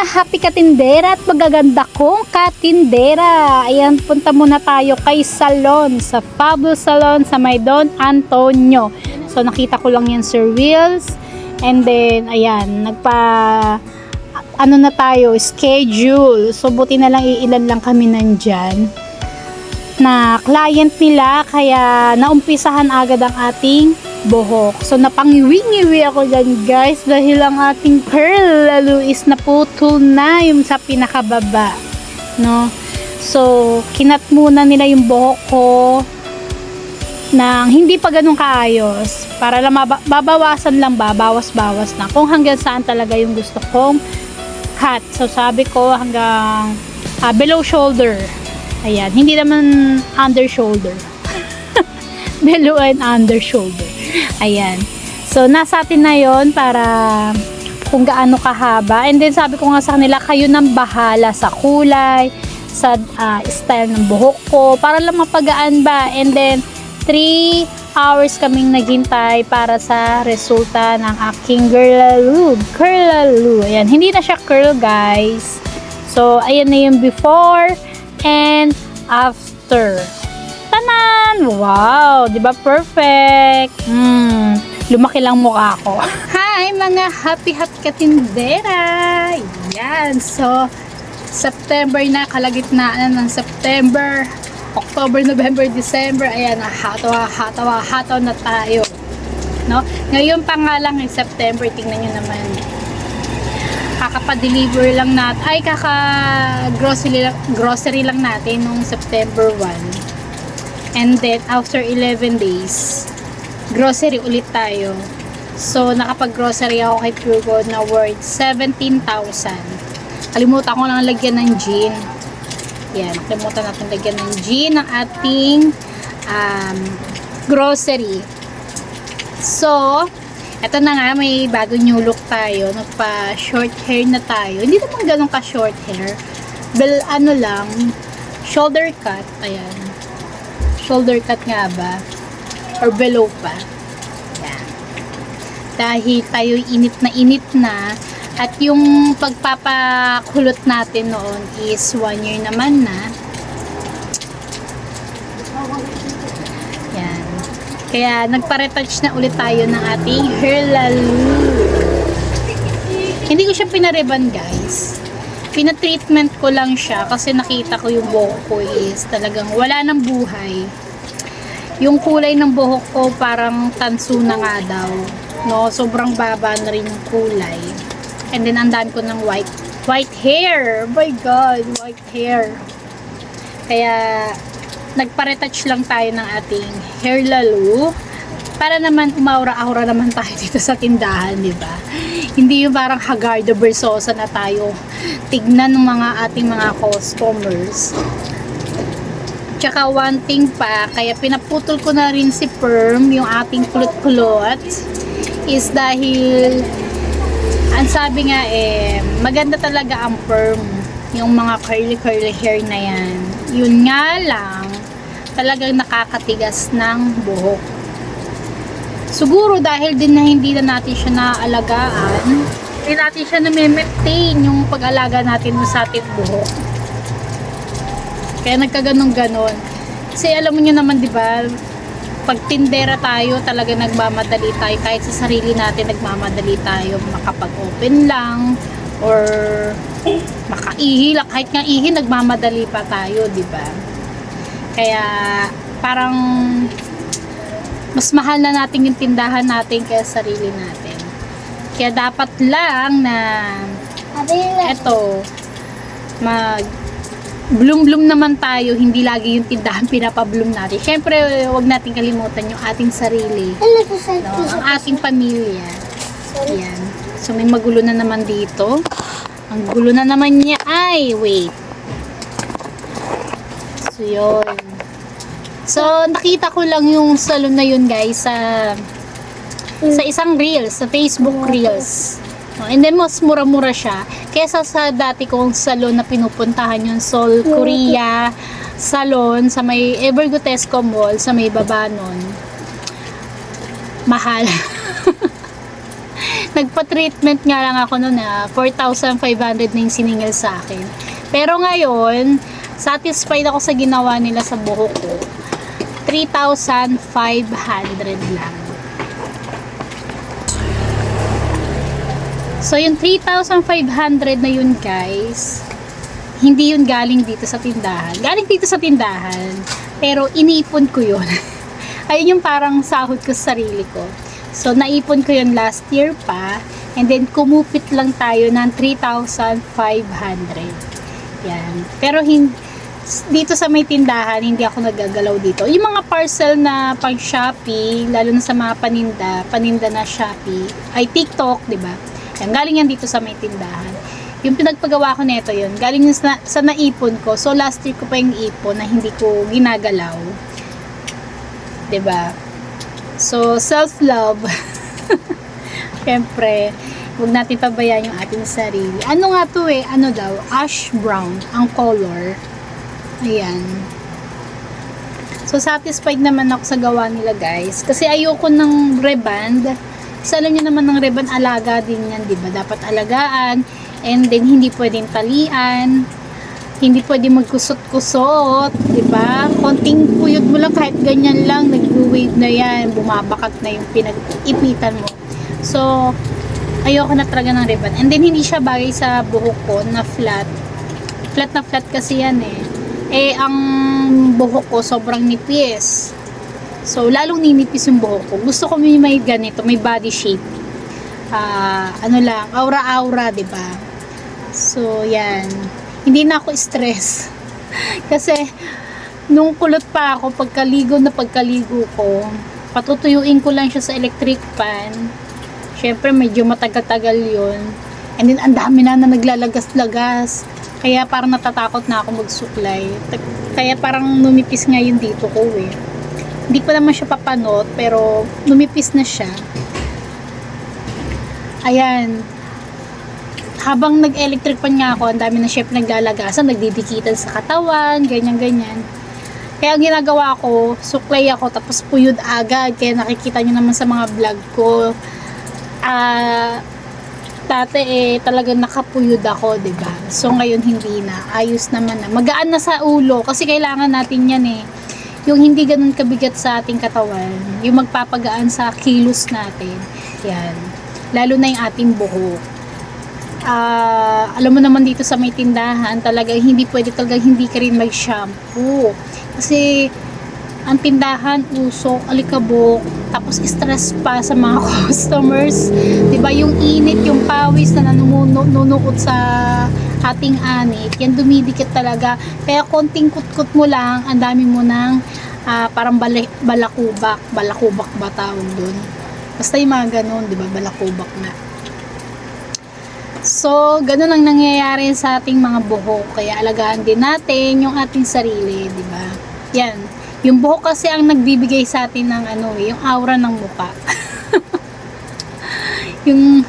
mga happy katindera at magaganda kong katindera. Ayan, punta muna tayo kay salon, sa Pablo Salon sa may Don Antonio. So, nakita ko lang yan Sir Wheels. And then, ayan, nagpa ano na tayo, schedule. So, buti na lang iilan lang kami nandyan na client nila kaya naumpisahan agad ang ating buhok. So napangiwi-ngiwi ako dyan guys dahil ang ating curl lalo is naputol na yung sa pinakababa. No? So kinat muna nila yung buhok ko nang hindi pa ganun kaayos para lang babawasan lang ba bawas-bawas na kung hanggang saan talaga yung gusto kong cut. So sabi ko hanggang ah, below shoulder. Ayan, hindi naman under shoulder. below and under shoulder. Ayan. So nasa atin na 'yon para kung gaano kahaba. And then sabi ko nga sa kanila, kayo nang bahala sa kulay, sa ah, style ng buhok ko, para lang mapagaan ba. And then 3 hours kaming naghintay para sa resulta ng aking girlaloo. Curlaloo. Ayan, hindi na siya curl guys. So, ayan na yung before and after. Tanan! Wow! Di ba perfect? Hmm, lumaki lang mukha ko. Hi mga happy happy katindera! Yan! So, September na, kalagitnaan ng September, October, November, December, ayan, hatawa, hatawa, hataw na tayo. No? Ngayon pa nga lang, eh, September, tingnan nyo naman, kakapadeliver lang natin, ay kaka-grocery grocery lang natin nung September 1. And then, after 11 days, grocery ulit tayo. So, nakapag-grocery ako kay Pure na worth 17,000. Kalimutan ko lang lagyan ng gin. Yan, kalimutan natin lagyan ng gin ng ating um, grocery. So, eto na nga, may bago new look tayo. Nagpa short hair na tayo. Hindi naman ganun ka short hair. Bel, ano lang, shoulder cut. Ayan. Shoulder cut nga ba? Or below pa. Ayan. Dahil tayo init na init na, at yung pagpapakulot natin noon is one year naman na. Yan. Kaya nagpa-retouch na ulit tayo ng ating hair laloo. Hindi ko siya pinariban guys. Pinatreatment ko lang siya kasi nakita ko yung buhok ko is talagang wala ng buhay. Yung kulay ng buhok ko parang tanso na nga daw. No, sobrang baba na rin yung kulay. And then ang dami ko ng white white hair. Oh my god, white hair. Kaya nagpa-retouch lang tayo ng ating hair lalo para naman umaura-aura naman tayo dito sa tindahan, di ba? Hindi yung parang Hagarda Versosa na tayo tignan ng mga ating mga customers. Tsaka one thing pa, kaya pinaputol ko na rin si Perm, yung ating kulot-kulot, is dahil ang sabi nga eh, maganda talaga ang perm. Yung mga curly-curly hair na yan. Yun nga lang, talagang nakakatigas ng buhok. Siguro dahil din na hindi na natin siya naaalagaan, hindi natin siya na-maintain yung pag-alaga natin sa ating buhok. Kaya nagkaganon-ganon. Kasi alam mo nyo naman, di ba, pag tindera tayo, talaga nagmamadali tayo. Kahit sa sarili natin, nagmamadali tayo. Makapag-open lang, or makaihi lang. Kahit nga ihi, nagmamadali pa tayo, di ba? Kaya, parang, mas mahal na natin yung tindahan natin kaya sarili natin. Kaya dapat lang na, eto, mag, bloom-bloom naman tayo, hindi lagi yung tindahan pinapabloom natin. Siyempre, wag natin kalimutan yung ating sarili, no? ang ating pamilya. Yan. So, may magulo na naman dito. Ang gulo na naman niya ay, wait. So, yun. So, nakita ko lang yung salon na yun, guys, sa sa isang reels, sa Facebook reels. Oh, And then, mas mura-mura siya. Kesa sa dati kong salon na pinupuntahan yung Seoul, Korea salon sa may Evergotesco Mall, sa may baba nun. Mahal. nagpa-treatment nga lang ako noon na 4,500 na yung siningil sa akin. Pero ngayon, satisfied ako sa ginawa nila sa buhok ko. 3,500 lang. So, yung 3,500 na yun, guys, hindi yun galing dito sa tindahan. Galing dito sa tindahan, pero iniipon ko yun. Ayun yung parang sahod ko sa sarili ko. So, naipon ko yun last year pa, and then kumupit lang tayo ng 3,500. Yan. Pero hin dito sa may tindahan, hindi ako nagagalaw dito. Yung mga parcel na pang Shopee, lalo na sa mga paninda, paninda na Shopee, ay TikTok, di ba? Yan, galing yan dito sa may tindahan. Yung pinagpagawa ko nito yun, galing yun sa, sa naipon ko. So, last year ko pa yung ipon na hindi ko ginagalaw. ba? So, self-love. Siyempre, huwag natin pabayaan yung ating sarili. Ano nga to eh? Ano daw? Ash brown ang color. Ayan. So, satisfied naman ako sa gawa nila guys. Kasi ayoko ng reband. Kasi alam nyo naman ng reband, alaga din yan, di ba? Dapat alagaan. And then, hindi pwedeng talian. Hindi pwedeng magkusot-kusot, di ba? Konting puyot mo lang, kahit ganyan lang, nag-wave na yan. Bumabakat na yung pinag-ipitan mo. So, ayoko na talaga ng reband. And then, hindi siya bagay sa buhok ko na flat. Flat na flat kasi yan eh. Eh, ang buhok ko sobrang nipis. So, lalong ninipis yung buhok ko. Gusto ko may, may ganito, may body shape. Ah, ano lang, aura-aura, ba? So, yan. Hindi na ako stress. Kasi, nung kulot pa ako, pagkaligo na pagkaligo ko, patutuyuin ko lang siya sa electric pan. Siyempre, medyo matagal-tagal yun. And then, ang dami na na naglalagas-lagas. Kaya parang natatakot na ako magsuklay. Kaya parang numipis nga yun dito ko eh. Hindi pa naman siya papanot, pero numipis na siya. Ayan. Habang nag-electric pan nga ako, ang dami na chef naglalagasan, nagdidikitan sa katawan, ganyan-ganyan. Kaya ang ginagawa ko, suklay ako, tapos puyod agad. Kaya nakikita nyo naman sa mga vlog ko, ah, dati eh, talagang nakapuyod ako, 'di ba So, ngayon hindi na. Ayos naman na. Magaan na sa ulo, kasi kailangan natin yan eh. Yung hindi ganun kabigat sa ating katawan, yung magpapagaan sa kilos natin. Yan. Lalo na yung ating buhok. Ah, alam mo naman dito sa may tindahan, talaga hindi pwede talaga hindi ka rin mag-shampoo. Kasi ang tindahan, usok, alikabok, tapos stress pa sa mga customers. ba Yung init, yung pawis na nanunukot sa ating anit, yan dumidikit talaga. Kaya konting kutkut mo lang, ang dami mo ng ah, parang bala- balakubak. Balakubak ba tawag doon? Basta yung mga ganun, di ba? Balakubak na. So, ganun ang nangyayari sa ating mga buhok. Kaya alagaan din natin yung ating sarili, di ba? Yan. Yung buhok kasi ang nagbibigay sa atin ng ano, eh, yung aura ng muka. yung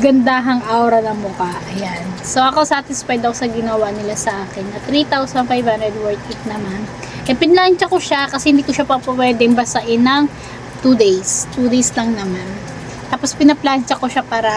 gandahang aura ng muka. Ayan. So, ako satisfied ako sa ginawa nila sa akin. Na 3,500 worth it naman. E, pinlansya ko siya kasi hindi ko siya pa pwedeng basain ng 2 days. 2 days lang naman. Tapos, pinaplansya ko siya para,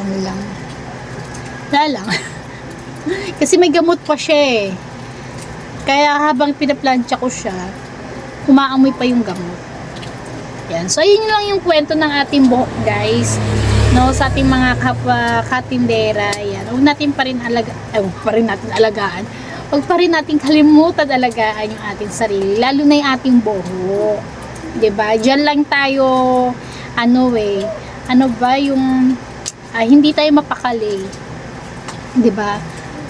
ano lang, wala lang. kasi may gamot pa siya eh. Kaya habang pinaplansya ko siya, umaamoy pa yung gamot. Yan. So, yun lang yung kwento ng ating buhok, guys. No, sa ating mga kapwa katindera, yan. Huwag natin pa rin alaga, eh, pa rin natin alagaan. Huwag pa rin natin kalimutan alagaan yung ating sarili, lalo na yung ating buhok. ba? Diyan lang tayo ano eh, ano ba yung ah, hindi tayo mapakali. ba?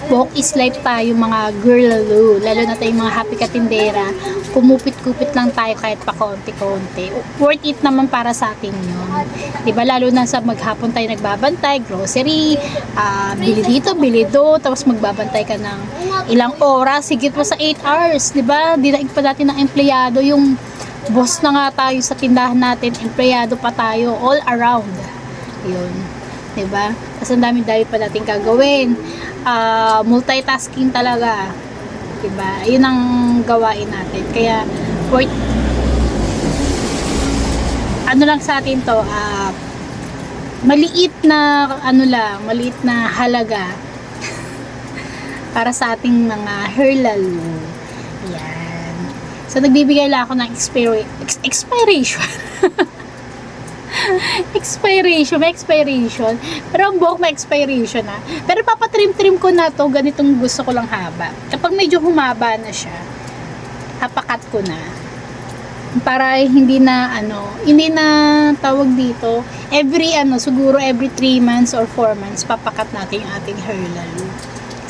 Buhok is life tayo mga girl lalo, lalo na tayong mga happy katindera. Kumupit-kupit lang tayo kahit pa konti-konti. Worth it naman para sa atin yun. ba Lalo na sa maghapon tayo nagbabantay, grocery, ah, bili dito, bili do, tapos magbabantay ka ng ilang oras, higit pa sa 8 hours, ba? Dinaig pa natin ng empleyado yung boss na nga tayo sa tindahan natin, empleyado pa tayo all around. Yun. 'Di ba? Kasi ang dami-dami pa natin gagawin. Ah, multitasking talaga. 'Di ba? 'Yun ang gawain natin. Kaya worth ano lang sa atin to, ah maliit na ano lang, maliit na halaga para sa ating mga hair lalo. Yan. So, nagbibigay lang ako ng expiri- ex- expiration. expiration, may expiration. Pero ang buhok may expiration na. Pero papatrim-trim ko na to, ganitong gusto ko lang haba. Kapag medyo humaba na siya, hapakat ko na. Para hindi na, ano, hindi na tawag dito, every, ano, siguro every 3 months or 4 months, papakat natin yung ating hair lalo.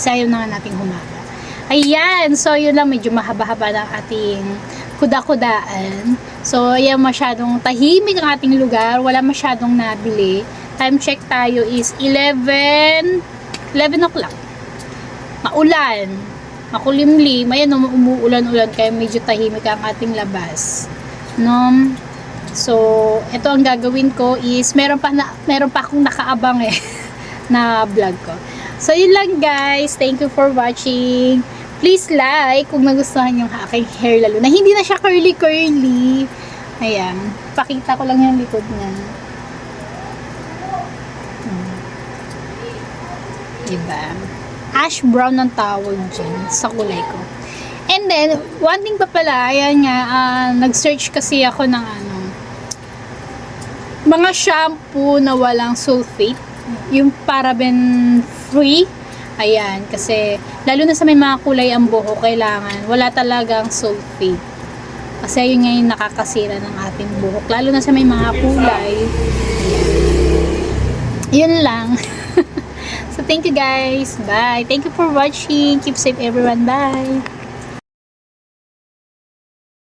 Ayaw na nga nating humaba. Ayan, so yun lang, medyo mahaba-haba ng ating kuda-kudaan. So, ayan, masyadong tahimik ang ating lugar. Wala masyadong nabili. Time check tayo is 11, 11 o'clock. Maulan. Makulimlim. Ayan, um- umuulan-ulan kaya medyo tahimik ang ating labas. No? So, ito ang gagawin ko is meron pa na, meron pa akong nakaabang eh na vlog ko. So, yun lang guys. Thank you for watching. Please like kung nagustuhan yung aking hair lalo. Na hindi na siya curly-curly. Ayan. Pakita ko lang yung likod niya. Hmm. Diba? Ash brown ang tawag dyan sa kulay ko. And then, one thing pa pala, ayan nga, ah, nag-search kasi ako ng ano, mga shampoo na walang sulfate. Yung paraben free. Ayan, kasi lalo na sa may mga kulay ang buho, kailangan wala talagang sulfate. Kasi yun nga yung nakakasira ng ating buhok. Lalo na sa may mga kulay. Yun lang. so, thank you guys. Bye. Thank you for watching. Keep safe everyone. Bye.